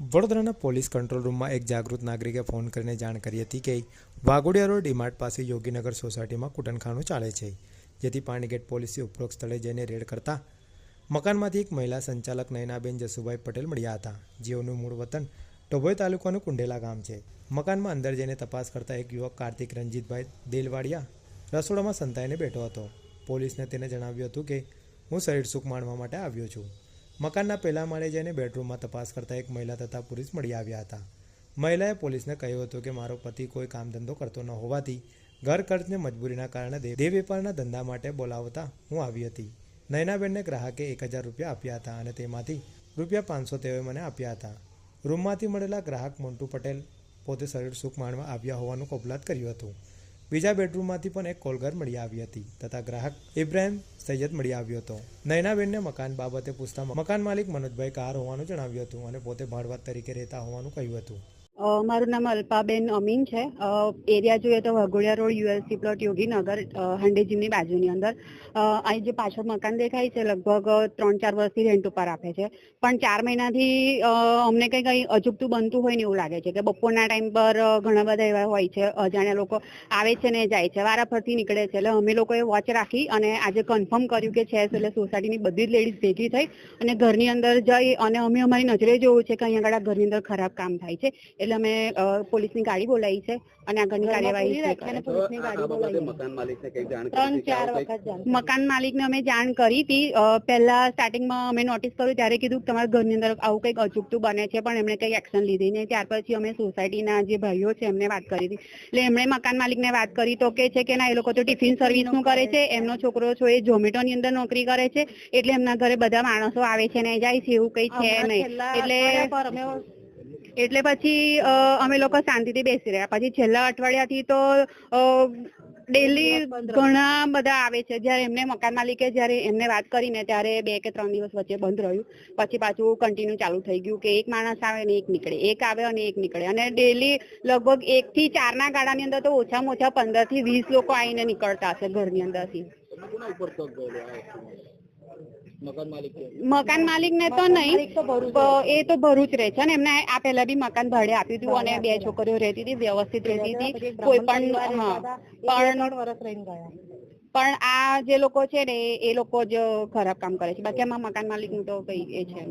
વડોદરાના police control રૂમમાં એક જાગૃત નાગરિકે ફોન કરીને જાણ કરી હતી કે વાઘોડિયા રોડ ડીમાર્ટ પાસે યોગીનગર સોસાયટીમાં કૂટનખાનું ચાલે છે, જેથી પાણીગેટ પોલીસે ઉપરોક્ત સ્થળે જઈને રેડ કરતા મકાનમાંથી એક મહિલા સંચાલક નયનાબેન જસુભાઈ પટેલ મળ્યા હતા. જેઓનું મૂળ વતન ટોભોઈ તાલુકાનું કુંડેલા ગામ છે. મકાનમાં અંદર જઈને તપાસ કરતા એક યુવક કાર્તિક રંજીતભાઈ દેલવાડિયા રસોડામાં સંતાઈને બેઠો હતો. પોલીસને તેને જણાવ્યું હતું કે, હું શરીર સુખ માણવા માટે આવ્યો છું. મકાનના પહેલા માળે જઈને બેડરૂમમાં તપાસ કરતા એક મહિલા તથા પુરુષ મળી આવ્યા હતા. મહિલાએ પોલીસને કહ્યું હતું કે મારો પતિ કોઈ કામ ધંધો કરતો ન હોવાથી ઘર ખર્ચને મજબૂરીના કારણે દેહ વેપારના ધંધા માટે બોલાવતા હું આવી હતી. નયનાબેનને ગ્રાહકે એક હજાર રૂપિયા આપ્યા હતા અને તેમાંથી રૂપિયા પાંચસો તેઓએ મને આપ્યા હતા. રૂમમાંથી મળેલા ગ્રાહક મોન્ટુ પટેલ પોતે શરીર સુખ માણવા આવ્યા હોવાનું કબૂલાત કર્યું હતું. બીજા બેડરૂમમાંથી પણ એક કોલગર મળી આવી હતી તથા ગ્રાહક ઇબ્રાહિમ સૈયદ મળી આવ્યો હતો. નયનાબેનને મકાન બાબતે પૂછતા મકાન માલિક મનોજભાઈ કાર હોવાનું જણાવ્યું હતું અને પોતે ભાડવાત તરીકે રહેતા હોવાનું કહ્યું હતું. મારું નામ અલ્પાબેન અમીન છે. એરિયા જોઈએ તો Waghodia road USC plot Yoginagar અ, બાજુની અંદર. અહીં જે પાછળ મકાન દેખાય છે લગભગ ત્રણ ચાર વર્ષથી રેન્ટ ઉપર આપે છે. પણ ચાર મહિનાથી અમને કંઈ કંઈ અજુગતું બનતું હોય ને એવું લાગે છે કે બપોરના ટાઈમ પર ઘણા બધા એવા હોય છે અજાણ્યા લોકો આવે છે ને જાય છે વારાફરતી નીકળે છે. એટલે અમે લોકોએ વોચ રાખી અને આજે કન્ફર્મ કર્યું કે છે એટલે સોસાયટીની બધી જ લેડીઝ ભેગી થઈ અને ઘરની અંદર જઈ અને અમે અમારી નજરે જોયું છે કે અહીંયા આગળ ઘરની અંદર ખરાબ કામ થાય છે. એટલે અમે પોલીસની ગાડી બોલાવી છે અને આગળની કાર્યવાહી મકાન માલિકને મકાન અમે જાણ કરી હતી. પહેલા સ્ટાર્ટિંગમાં અમે નોટિસ કર્યું ત્યારે કીધું કે તમારા ઘરની અંદર આવું કંઈક અચૂકતું બને છે પણ એમણે કંઈ એક્શન લીધી નહીં. ત્યાર પછી અમે સોસાયટીના જે ભાઈઓ છે એમને વાત કરી હતી. એટલે એમણે મકાન માલિકને વાત કરી તો કે છે કે ના એ લોકો તો ટિફિન સર્વિસનું કરે છે એમનો છોકરો છો એ ઝોમેટોની અંદર નોકરી કરે છે એટલે એમના ઘરે બધા માણસો આવે છે ને જાય છે એવું કંઈ છે નહીં. એટલે એટલે પછી અ, અમે લોકો શાંતિથી બેસી રહ્યા. પછી છેલ્લા અઠવાડિયાથી તો ડેલી ઘણા બધા આવે છે. જ્યારે એમને મકાન માલિકે જ્યારે એમને વાત કરીને ત્યારે બે કે ત્રણ દિવસ વચ્ચે બંધ રહ્યું. પછી પાછું કન્ટિન્યુ ચાલુ થઈ ગયું કે એક માણસ આવે ને એક નીકળે. એક આવે અને એક નીકળે. અને ડેલી લગભગ એક થી ચાર ના ગાળાની અંદર તો ઓછામાં ઓછા પંદરથી વીસ લોકો આવીને નીકળતા હશે ઘરની અંદરથી. મકાન માલિક ને તો નહીં એ તો ભરૂચ રહે છે ને. એમને આ પહેલા બી મકાન ભાડે આપ્યું હતું અને બે છોકરીઓ રહેતી હતી વ્યવસ્થિત રહેતી હતી. કોઈ પણ વર્ષ રહીને ગયા. પણ આ જે લોકો છે ને એ લોકો જ ખરાબ કામ કરે છે. બાકી આમાં મકાન માલિકનું તો કઈ એ છે